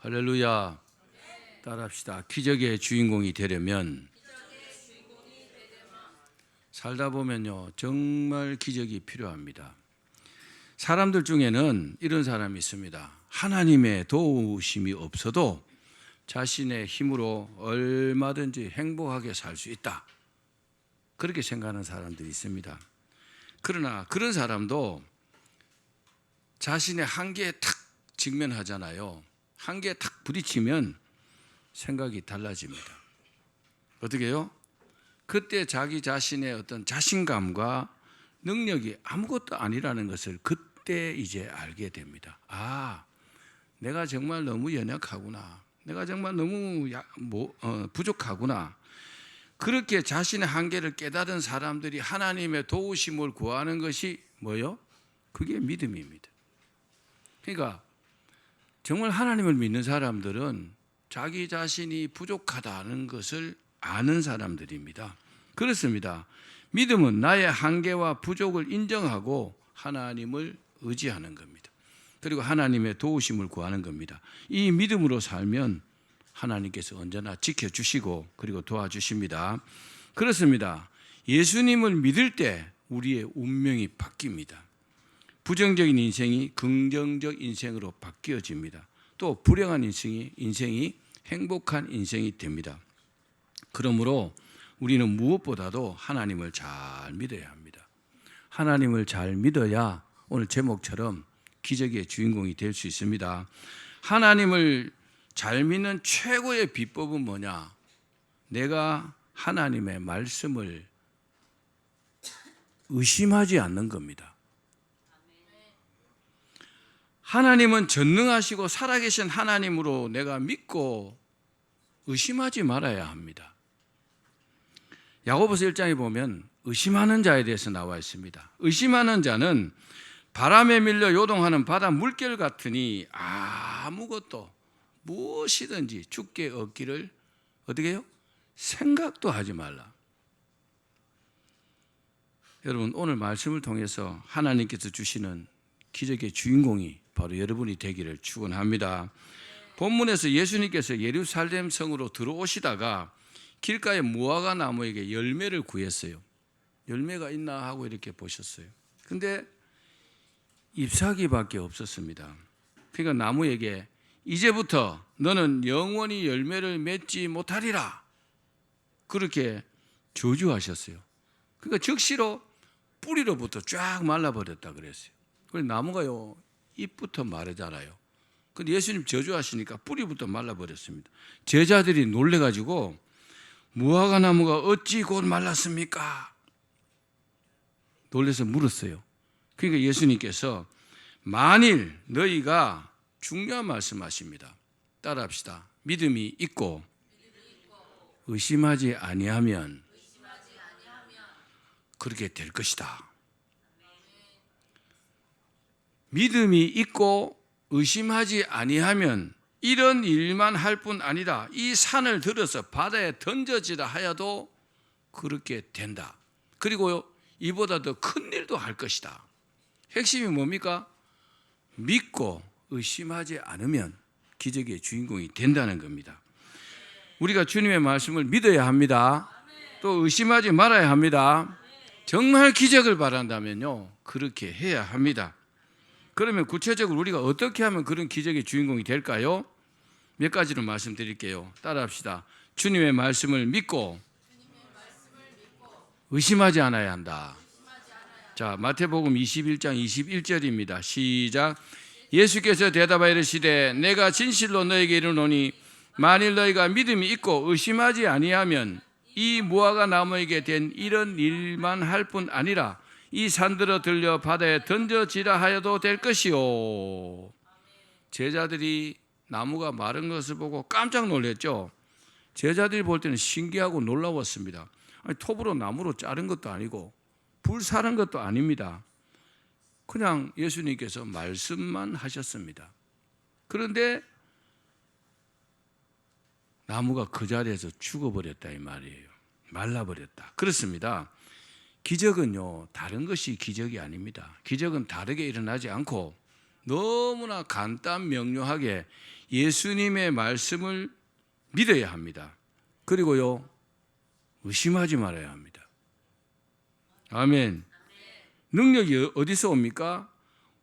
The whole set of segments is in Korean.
할렐루야. 따라합시다. 기적의 주인공이 되려면 살다 보면요. 정말 기적이 필요합니다. 사람들 중에는 이런 사람이 있습니다. 하나님의 도우심이 없어도 자신의 힘으로 얼마든지 행복하게 살 수 있다. 그렇게 생각하는 사람들이 있습니다. 그러나 그런 사람도 자신의 한계에 탁 직면하잖아요. 한계에 탁 부딪히면 생각이 달라집니다. 어떻게요? 그때 자기 자신의 어떤 자신감과 능력이 아무것도 아니라는 것을 그때 이제 알게 됩니다. 아, 내가 정말 너무 연약하구나. 내가 정말 너무 야, 뭐, 어, 부족하구나. 그렇게 자신의 한계를 깨달은 사람들이 하나님의 도우심을 구하는 것이 뭐요? 그게 믿음입니다. 그러니까 정말 하나님을 믿는 사람들은 자기 자신이 부족하다는 것을 아는 사람들입니다. 그렇습니다. 믿음은 나의 한계와 부족을 인정하고 하나님을 의지하는 겁니다. 그리고 하나님의 도우심을 구하는 겁니다. 이 믿음으로 살면 하나님께서 언제나 지켜주시고 그리고 도와주십니다. 그렇습니다. 예수님을 믿을 때 우리의 운명이 바뀝니다. 부정적인 인생이 긍정적 인생으로 바뀌어집니다. 또 불행한 인생이 인생이 행복한 인생이 됩니다. 그러므로 우리는 무엇보다도 하나님을 잘 믿어야 합니다. 하나님을 잘 믿어야 오늘 제목처럼 기적의 주인공이 될 수 있습니다. 하나님을 잘 믿는 최고의 비법은 뭐냐? 내가 하나님의 말씀을 의심하지 않는 겁니다. 하나님은 전능하시고 살아계신 하나님으로 내가 믿고 의심하지 말아야 합니다. 야고보서 1장에 보면 의심하는 자에 대해서 나와 있습니다. 의심하는 자는 바람에 밀려 요동하는 바다 물결 같으니 아무것도 무엇이든지 죽게 얻기를 어떻게 해요? 생각도 하지 말라. 여러분 오늘 말씀을 통해서 하나님께서 주시는 기적의 주인공이 바로 여러분이 되기를 축원합니다. 본문에서 예수님께서 예루살렘 성으로 들어오시다가 길가에 무화과 나무에게 열매를 구했어요. 열매가 있나 하고 이렇게 보셨어요. 근데 잎사귀밖에 없었습니다. 그러니까 나무에게 이제부터 너는 영원히 열매를 맺지 못하리라. 그렇게 저주하셨어요. 그러니까 즉시로 뿌리로부터 쫙 말라버렸다 그랬어요. 그래서 나무가요, 잎부터 마르잖아요. 근데 예수님 저주하시니까 뿌리부터 말라버렸습니다. 제자들이 놀래가지고 무화과 나무가 어찌 곧 말랐습니까? 놀래서 물었어요. 그러니까 예수님께서 만일 너희가 중요한 말씀하십니다. 따라합시다. 믿음이 있고 의심하지 아니하면 그렇게 될 것이다. 믿음이 있고 의심하지 아니하면 이런 일만 할 뿐 아니라 이 산을 들어서 바다에 던져지라 하여도 그렇게 된다. 그리고 이보다 더 큰 일도 할 것이다. 핵심이 뭡니까? 믿고 의심하지 않으면 기적의 주인공이 된다는 겁니다. 우리가 주님의 말씀을 믿어야 합니다. 또 의심하지 말아야 합니다. 정말 기적을 바란다면요. 그렇게 해야 합니다. 그러면 구체적으로 우리가 어떻게 하면 그런 기적의 주인공이 될까요? 몇 가지로 말씀드릴게요. 따라합시다. 주님의 말씀을 믿고 의심하지 않아야 한다. 자, 마태복음 21장 21절입니다. 시작. 예수께서 대답하여 이르시되 내가 진실로 너에게 이르노니 만일 너희가 믿음이 있고 의심하지 아니하면 이 무화과 나무에게 된 이런 일만 할 뿐 아니라 이 산들어 들려 바다에 던져지라 하여도 될 것이요. 제자들이 나무가 마른 것을 보고 깜짝 놀랐죠. 제자들이 볼 때는 신기하고 놀라웠습니다. 아니, 톱으로 나무로 자른 것도 아니고 불 사는 것도 아닙니다. 그냥 예수님께서 말씀만 하셨습니다. 그런데 나무가 그 자리에서 죽어버렸다 이 말이에요. 말라버렸다. 그렇습니다. 기적은요, 다른 것이 기적이 아닙니다. 기적은 다르게 일어나지 않고 너무나 간단 명료하게 예수님의 말씀을 믿어야 합니다. 그리고요, 의심하지 말아야 합니다. 아멘. 능력이 어디서 옵니까?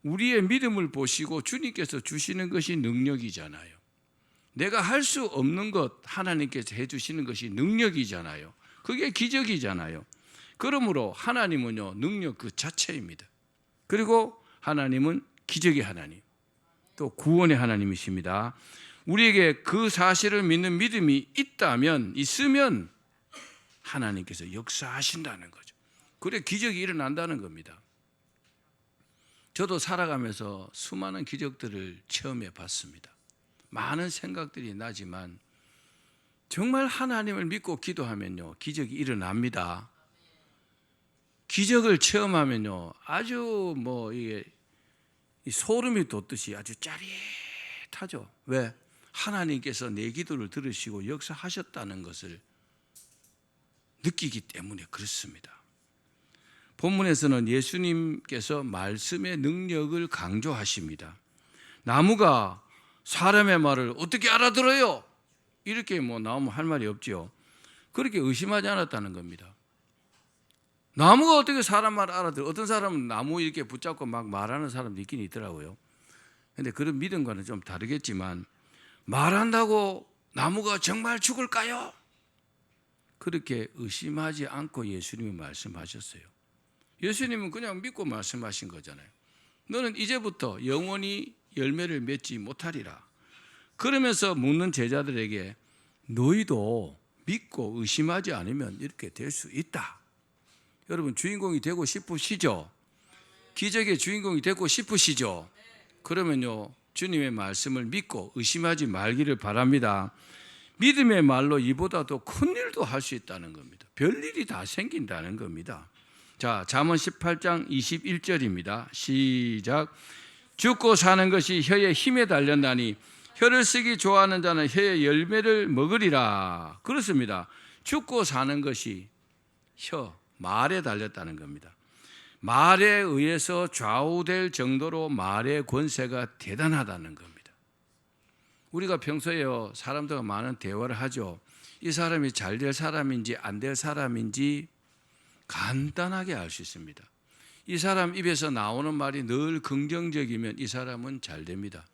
우리의 믿음을 보시고 주님께서 주시는 것이 능력이잖아요. 내가 할 수 없는 것 하나님께서 해주시는 것이 능력이잖아요. 그게 기적이잖아요. 그러므로 하나님은요, 능력 그 자체입니다. 그리고 하나님은 기적의 하나님, 또 구원의 하나님이십니다. 우리에게 그 사실을 믿는 믿음이 있다면, 있으면 하나님께서 역사하신다는 거죠. 그래 기적이 일어난다는 겁니다. 저도 살아가면서 수많은 기적들을 체험해 봤습니다. 많은 생각들이 나지만 정말 하나님을 믿고 기도하면요 기적이 일어납니다. 기적을 체험하면요 아주 뭐 이게 이 소름이 돋듯이 아주 짜릿하죠. 왜? 하나님께서 내 기도를 들으시고 역사하셨다는 것을 느끼기 때문에 그렇습니다. 본문에서는 예수님께서 말씀의 능력을 강조하십니다. 나무가 사람의 말을 어떻게 알아들어요? 이렇게 뭐 나오면 할 말이 없지요. 그렇게 의심하지 않았다는 겁니다. 나무가 어떻게 사람 말 알아들어? 어떤 사람은 나무 이렇게 붙잡고 막 말하는 사람도 있긴 있더라고요. 근데 그런 믿음과는 좀 다르겠지만 말한다고 나무가 정말 죽을까요? 그렇게 의심하지 않고 예수님이 말씀하셨어요. 예수님은 그냥 믿고 말씀하신 거잖아요. 너는 이제부터 영원히 열매를 맺지 못하리라. 그러면서 묻는 제자들에게 너희도 믿고 의심하지 않으면 이렇게 될 수 있다. 여러분 주인공이 되고 싶으시죠? 기적의 주인공이 되고 싶으시죠? 그러면요 주님의 말씀을 믿고 의심하지 말기를 바랍니다. 믿음의 말로 이보다 더 큰 일도 할 수 있다는 겁니다. 별 일이 다 생긴다는 겁니다. 자, 잠언 18장 21절입니다. 시작. 죽고 사는 것이 혀의 힘에 달렸나니 혀를 쓰기 좋아하는 자는 혀의 열매를 먹으리라. 그렇습니다. 죽고 사는 것이 혀, 말에 달렸다는 겁니다. 말에 의해서 좌우될 정도로 말의 권세가 대단하다는 겁니다. 우리가 평소에 사람들과 많은 대화를 하죠. 이 사람이 잘 될 사람인지 안 될 사람인지 간단하게 알 수 있습니다. 이 사람 입에서 나오는 말이 늘 긍정적이면 이 사람은 잘 됩니다.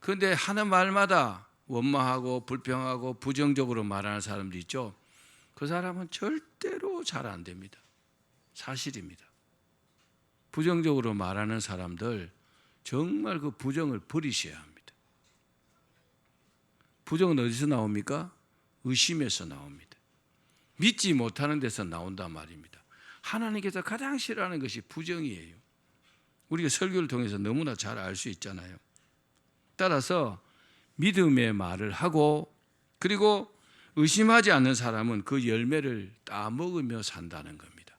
그런데 하는 말마다 원망하고 불평하고 부정적으로 말하는 사람도 있죠. 그 사람은 절대로 잘 안 됩니다. 사실입니다. 부정적으로 말하는 사람들 정말 그 부정을 버리셔야 합니다. 부정은 어디서 나옵니까? 의심에서 나옵니다. 믿지 못하는 데서 나온단 말입니다. 하나님께서 가장 싫어하는 것이 부정이에요. 우리가 설교를 통해서 너무나 잘 알 수 있잖아요. 따라서 믿음의 말을 하고 그리고 의심하지 않는 사람은 그 열매를 따먹으며 산다는 겁니다.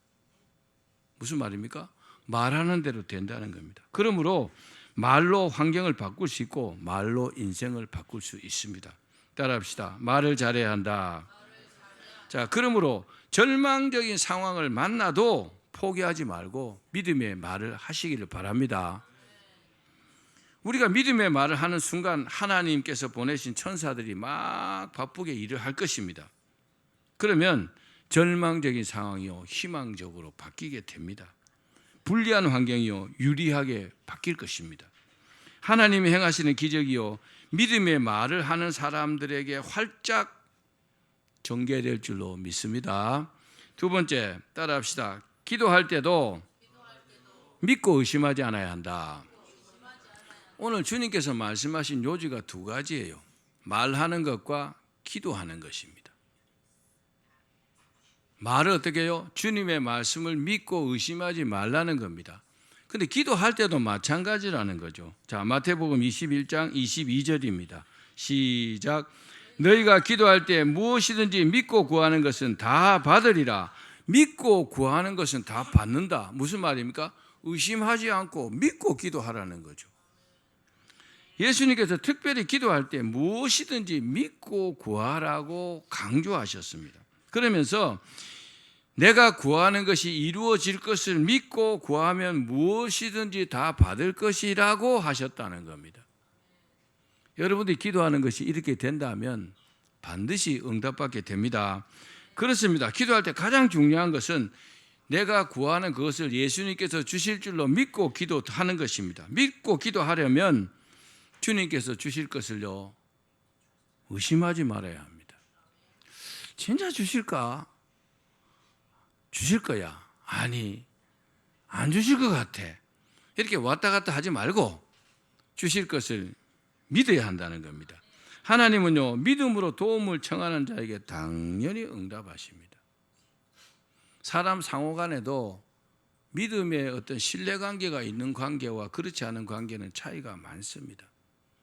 무슨 말입니까? 말하는 대로 된다는 겁니다. 그러므로 말로 환경을 바꿀 수 있고 말로 인생을 바꿀 수 있습니다. 따라합시다. 말을 잘해야 한다. 자, 그러므로 절망적인 상황을 만나도 포기하지 말고 믿음의 말을 하시기를 바랍니다. 우리가 믿음의 말을 하는 순간 하나님께서 보내신 천사들이 막 바쁘게 일을 할 것입니다. 그러면 절망적인 상황이요 희망적으로 바뀌게 됩니다. 불리한 환경이요 유리하게 바뀔 것입니다. 하나님이 행하시는 기적이요 믿음의 말을 하는 사람들에게 활짝 전개될 줄로 믿습니다. 두 번째 따라합시다. 기도할 때도 믿고 의심하지 않아야 한다. 오늘 주님께서 말씀하신 요지가 두 가지예요. 말하는 것과 기도하는 것입니다. 말을 어떻게 해요? 주님의 말씀을 믿고 의심하지 말라는 겁니다. 근데 기도할 때도 마찬가지라는 거죠. 자, 마태복음 21장 22절입니다. 시작. 너희가 기도할 때 무엇이든지 믿고 구하는 것은 다 받으리라. 믿고 구하는 것은 다 받는다. 무슨 말입니까? 의심하지 않고 믿고 기도하라는 거죠. 예수님께서 특별히 기도할 때 무엇이든지 믿고 구하라고 강조하셨습니다. 그러면서 내가 구하는 것이 이루어질 것을 믿고 구하면 무엇이든지 다 받을 것이라고 하셨다는 겁니다. 여러분들이 기도하는 것이 이렇게 된다면 반드시 응답받게 됩니다. 그렇습니다. 기도할 때 가장 중요한 것은 내가 구하는 그것을 예수님께서 주실 줄로 믿고 기도하는 것입니다. 믿고 기도하려면 주님께서 주실 것을요 의심하지 말아야 합니다. 진짜 주실까? 주실 거야. 아니, 안 주실 것 같아. 이렇게 왔다 갔다 하지 말고 주실 것을 믿어야 한다는 겁니다. 하나님은요, 믿음으로 도움을 청하는 자에게 당연히 응답하십니다. 사람 상호 간에도 믿음의 어떤 신뢰 관계가 있는 관계와 그렇지 않은 관계는 차이가 많습니다.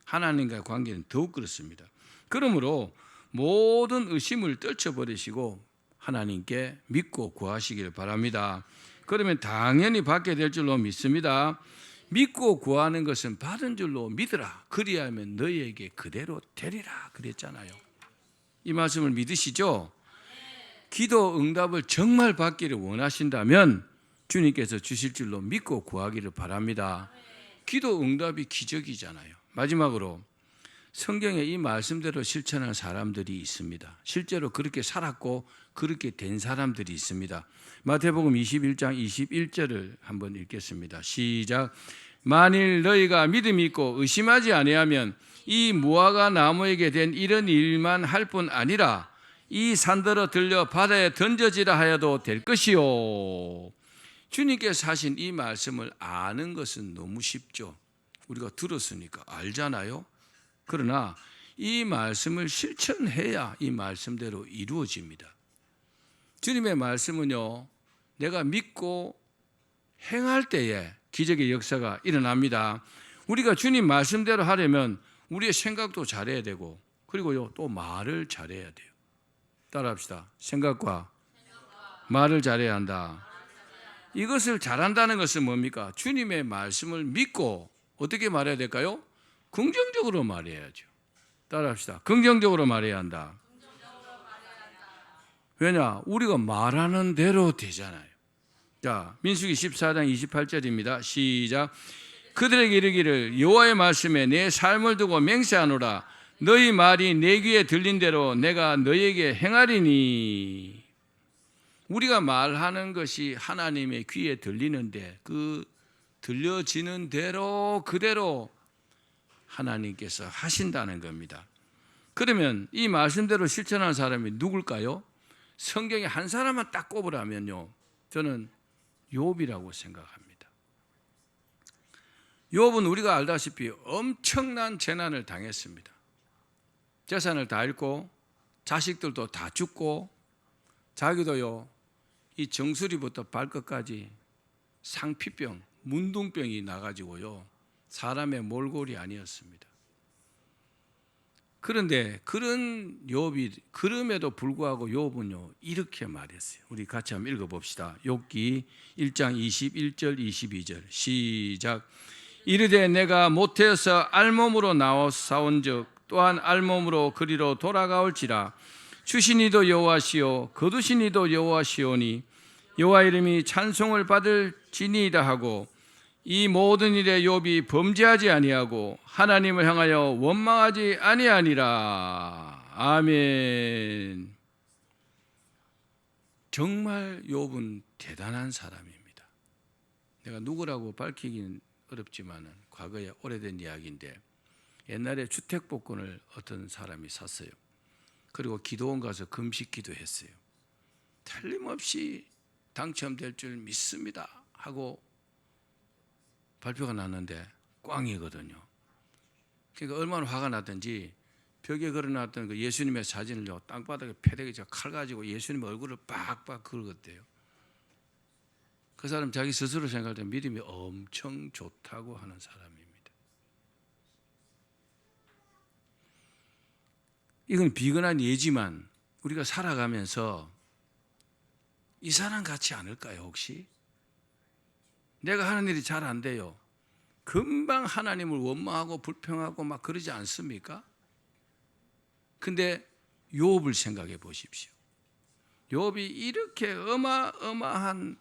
하나님과의 관계는 더욱 그렇습니다. 그러므로 모든 의심을 떨쳐버리시고 하나님께 믿고 구하시기를 바랍니다. 그러면 당연히 받게 될 줄로 믿습니다. 믿고 구하는 것은 받은 줄로 믿으라. 그리하면 너희에게 그대로 되리라. 그랬잖아요. 이 말씀을 믿으시죠? 기도 응답을 정말 받기를 원하신다면 주님께서 주실 줄로 믿고 구하기를 바랍니다. 기도 응답이 기적이잖아요. 마지막으로 성경에 이 말씀대로 실천한 사람들이 있습니다. 실제로 그렇게 살았고 그렇게 된 사람들이 있습니다. 마태복음 21장 21절을 한번 읽겠습니다. 시작. 만일 너희가 믿음이 있고 의심하지 아니하면 이 무화과 나무에게 된 이런 일만 할 뿐 아니라 이 산더러 들려 바다에 던져지라 하여도 될 것이요. 주님께서 하신 이 말씀을 아는 것은 너무 쉽죠. 우리가 들었으니까 알잖아요. 그러나 이 말씀을 실천해야 이 말씀대로 이루어집니다. 주님의 말씀은요, 내가 믿고 행할 때에 기적의 역사가 일어납니다. 우리가 주님 말씀대로 하려면 우리의 생각도 잘해야 되고, 그리고요, 또 말을 잘해야 돼요. 따라 합시다. 생각과 말을 잘해야 한다. 이것을 잘한다는 것은 뭡니까? 주님의 말씀을 믿고 어떻게 말해야 될까요? 긍정적으로 말해야죠. 따라합시다. 긍정적으로 말해야 한다. 왜냐? 우리가 말하는 대로 되잖아요. 자, 민수기 14장 28절입니다. 시작. 그들에게 이르기를 여호와의 말씀에 내 삶을 두고 맹세하노라. 너희 말이 내 귀에 들린 대로 내가 너희에게 행하리니. 우리가 말하는 것이 하나님의 귀에 들리는데 그 들려지는 대로 그대로 하나님께서 하신다는 겁니다. 그러면 이 말씀대로 실천하는 사람이 누굴까요? 성경에 한 사람만 딱 꼽으라면요. 저는 욥이라고 생각합니다. 욥은 우리가 알다시피 엄청난 재난을 당했습니다. 재산을 다 잃고 자식들도 다 죽고 자기도요 이 정수리부터 발끝까지 상피병, 문둥병이 나가지고요 사람의 몰골이 아니었습니다. 그런데 그런 욥이 그럼에도 불구하고 욥은요 이렇게 말했어요. 우리 같이 한번 읽어봅시다. 욥기 1장 21절 22절 시작. 이르되 내가 모태에서 알몸으로 나와 싸운즉 또한 알몸으로 그리로 돌아가올지라 주신이도 여호와시오 거두신이도 여호와시오니 여호와 이름이 찬송을 받을 지니이다 하고 이 모든 일에 욥이 범죄하지 아니하고 하나님을 향하여 원망하지 아니하니라. 아멘. 정말 욥은 대단한 사람입니다. 내가 누구라고 밝히기는 어렵지만은 과거에 오래된 이야기인데 옛날에 주택 복권을 어떤 사람이 샀어요. 그리고 기도원 가서 금식 기도했어요. 틀림없이 당첨될 줄 믿습니다 하고 발표가 났는데 꽝이거든요. 그러니까 얼마나 화가 났든지 벽에 걸어놨던 그 예수님의 사진을요 땅바닥에 패대기 칼 가지고 예수님 얼굴을 빡빡 긁었대요. 그 사람 자기 스스로 생각할 때 믿음이 엄청 좋다고 하는 사람입니다. 이건 비근한 예지만 우리가 살아가면서 이 사람 같지 않을까요 혹시? 내가 하는 일이 잘 안 돼요. 금방 하나님을 원망하고 불평하고 막 그러지 않습니까? 근데 욥을 생각해 보십시오. 욥이 이렇게 어마어마한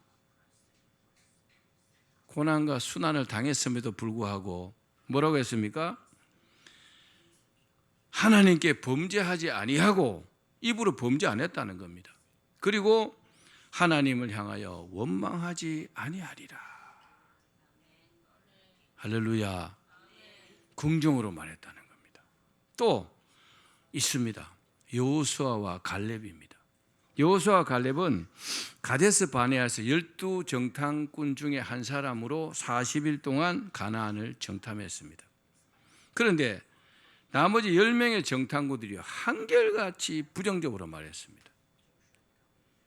고난과 순환을 당했음에도 불구하고 뭐라고 했습니까? 하나님께 범죄하지 아니하고 입으로 범죄 안 했다는 겁니다. 그리고 하나님을 향하여 원망하지 아니하리라. 할렐루야. 긍정으로 말했다는 겁니다. 또 있습니다. 여호수아와 갈렙입니다. 여호수아 갈렙은 가데스 바네아에서 열두 정탐꾼 중에 한 사람으로 40일 동안 가나안을 정탐했습니다. 그런데 나머지 10명의 정탐꾼들이 한결같이 부정적으로 말했습니다.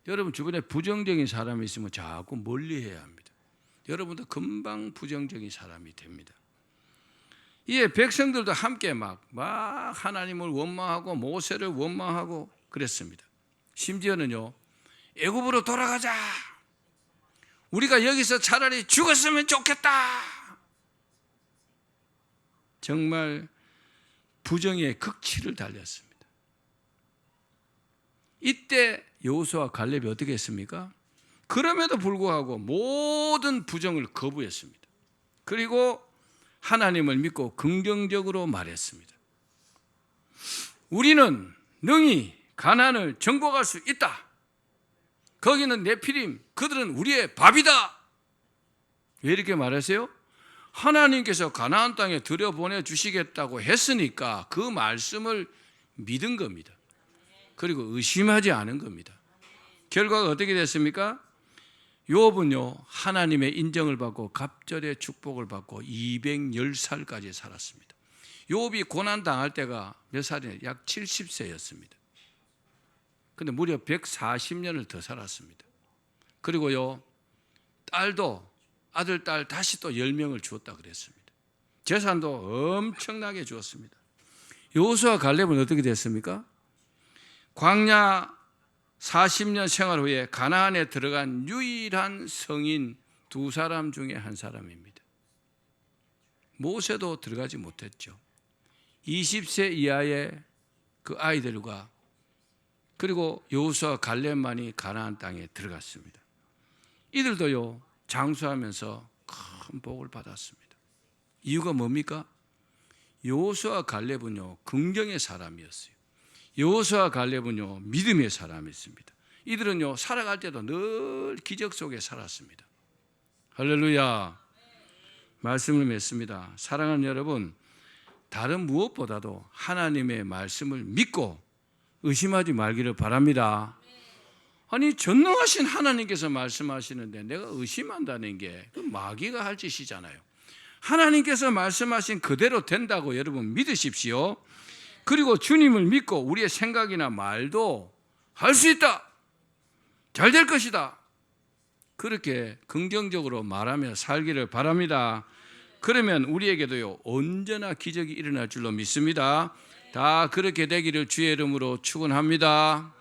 여러분 주변에 부정적인 사람이 있으면 자꾸 멀리해야 합니다. 여러분도 금방 부정적인 사람이 됩니다. 이에 백성들도 함께 막, 막 하나님을 원망하고 모세를 원망하고 그랬습니다. 심지어는요, 애굽으로 돌아가자. 우리가 여기서 차라리 죽었으면 좋겠다. 정말 부정의 극치를 달렸습니다. 이때 여호수아 갈렙이 어떻게 했습니까? 그럼에도 불구하고 모든 부정을 거부했습니다. 그리고 하나님을 믿고 긍정적으로 말했습니다. 우리는 능히 가난을 정복할 수 있다. 거기는 네피림, 그들은 우리의 밥이다. 왜 이렇게 말하세요? 하나님께서 가나안 땅에 들여보내 주시겠다고 했으니까 그 말씀을 믿은 겁니다. 그리고 의심하지 않은 겁니다. 결과가 어떻게 됐습니까? 요업은요 하나님의 인정을 받고 갑절의 축복을 받고 210살까지 살았습니다. 요업이 고난 당할 때가 몇 살이냐? 약 70세였습니다. 근데 무려 140년을 더 살았습니다. 그리고요 딸도 아들 딸 다시 또 10명을 주었다 그랬습니다. 재산도 엄청나게 주었습니다. 요수와 갈렙은 어떻게 됐습니까? 광야 40년 생활 후에 가나안에 들어간 유일한 성인 두 사람 중에 한 사람입니다. 모세도 들어가지 못했죠. 20세 이하의 그 아이들과 그리고 여호수아 갈렙만이 가나안 땅에 들어갔습니다. 이들도요 장수하면서 큰 복을 받았습니다. 이유가 뭡니까? 여호수아 갈렙은요 긍정의 사람이었어요. 여호수아 갈렙은요 믿음의 사람이었습니다. 이들은요 살아갈 때도 늘 기적 속에 살았습니다. 할렐루야. 말씀을 맺습니다. 사랑하는 여러분, 다른 무엇보다도 하나님의 말씀을 믿고 의심하지 말기를 바랍니다. 아니 전능하신 하나님께서 말씀하시는데 내가 의심한다는 게그 마귀가 할 짓이잖아요. 하나님께서 말씀하신 그대로 된다고 여러분 믿으십시오. 그리고 주님을 믿고 우리의 생각이나 말도 할 수 있다. 잘 될 것이다. 그렇게 긍정적으로 말하며 살기를 바랍니다. 그러면 우리에게도요, 언제나 기적이 일어날 줄로 믿습니다. 다 그렇게 되기를 주의 이름으로 축원합니다.